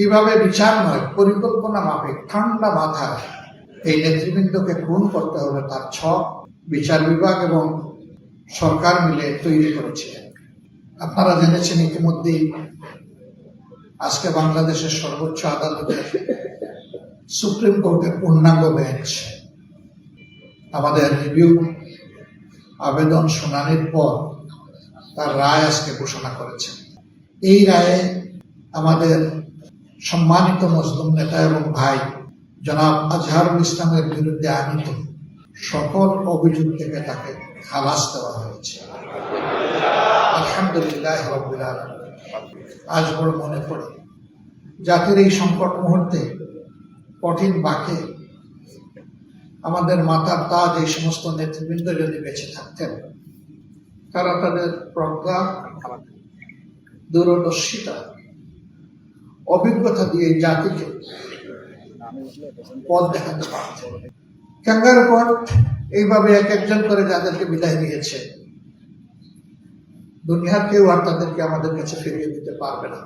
কীভাবে বিচার নয়, পরিকল্পনা মাফিক, ঠান্ডা মাথায়। এই নেতৃবৃন্দকে খুন করতে হবে তার ছক বিচার বিভাগ এবং সরকার মিলে তৈরি করেছে। আপনারা জেনেছেন ইতিমধ্যেই আজকে বাংলাদেশের সর্বোচ্চ আদালতের সুপ্রিম কোর্টের পূর্ণাঙ্গ বেঞ্চ। আমাদের রিভিউ আবেদন শুনানির পর তার রায় আজকে ঘোষণা করেছেন এই রায়ে আমাদের সম্মানিত মুসলিম নেতা এবং ভাই, জনাব আজহারুল ইসলামের বিরুদ্ধে আনিত সকল অভিযোগ থেকে তাকে খালাস দেওয়া হয়েছে আলহামদুলিল্লাহ। আজ বড় মনে পড়ে, জাতির এই সংকট মুহূর্তে কঠিন বাকে আমাদের মাতার তাজ এই সমস্ত নেতৃবৃন্দ যদি বেঁচে থাকতেন, তারা তাদের প্রজ্ঞা, দূরদর্শিতা অভিজ্ঞতা দিয়ে জাতিকে পথ দেখাতে পারছে। ক্যাঙ্গার পট এইভাবে এক একজন করে যাদেরকে বিদায় দিয়েছে। দুনিয়ার কেউ আর তাদেরকে আমাদের কাছে ফিরিয়ে দিতে পারবে না।